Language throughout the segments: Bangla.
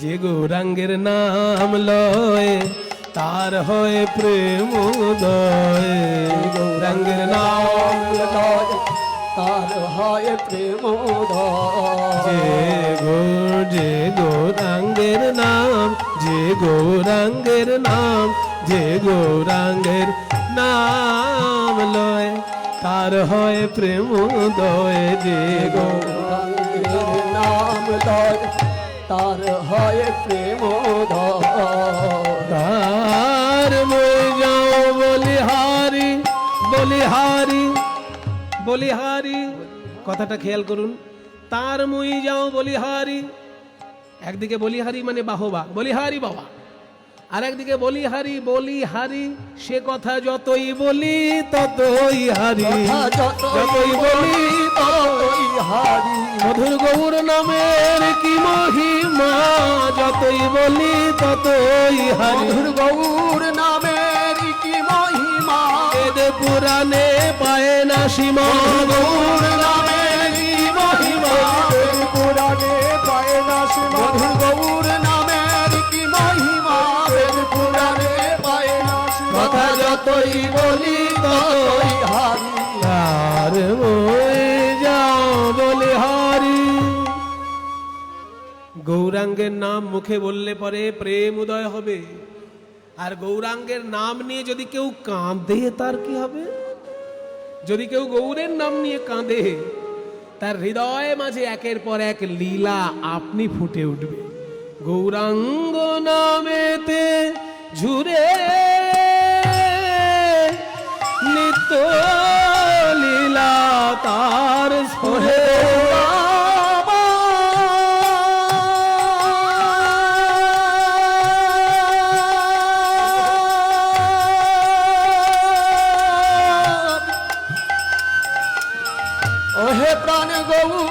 যে গৌরাঙ্গের নাম লয়, তার হয় প্রেম উদয়। গৌরাঙ্গের নাম তার হয় প্রেম যে গো যে গৌরাঙ্গের নাম, যে গৌরাঙ্গের নাম, যে গৌরাঙ্গের নাম লয়, তার হয় প্রেম উদয়। যে গৌরাঙ্গের নাম লয় তার হয় প্রেম তার মই যাও বলিহারি বলিহারি বলিহারি। কথাটা খেয়াল করুন। তার মুই যাও বলিহারি। একদিকে বলিহারি মানে বাহবা বলিহারি বাবা। আর একদিকে বলিহারি বলিহারি সে কথা যতই বলি ততই হারি। যতই বলি ততই হারি। মধুর গৌর নামের কি মহিমা যতই বলি ততই হারি। মধুর গৌর নামের কি মহিমা? বেদ পুরাণে পায় না সীমা। গৌর নামের কি মহিমা? বেদ পুরাণে পায় না সীমা। গৌর নামের কি মহিমা? বেদ পুরাণে পায় না কথা যতই বলি ততই হারি। আর যাও বলে হারি গৌরাঙ্গের নাম মুখে বললে পরে প্রেম উদয় হবে। আর গৌরাঙ্গের নাম নিয়ে যদি কেউ কাঁদে, তার কি হবে? যদি কেউ গৌরের নাম নিয়ে কাঁদে, তার হৃদয় মাঝে একের পর এক লীলা আপনি ফুটে উঠবে। গৌরাঙ্গ নামেতে ঝুরে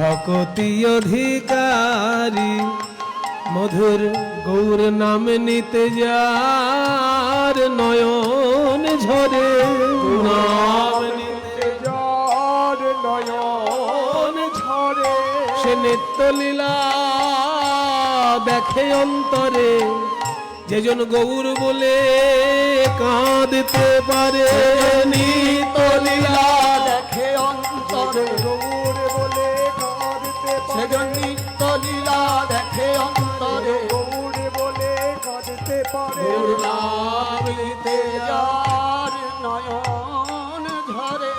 ভকতি অধিকারী মধুর গৌর নাম নিতে যার নয়ন ঝরে। নাম নিতে যার নয়ন ঝরে। সে নিত্য লীলা দেখে অন্তরে যেজন গৌর বলে কাঁদতে পারে। সেজন্যই লীলা দেখে অন্তরে। গৌর বলে কাঁদতে পারে। নামিতে যার নয়ন ধরে।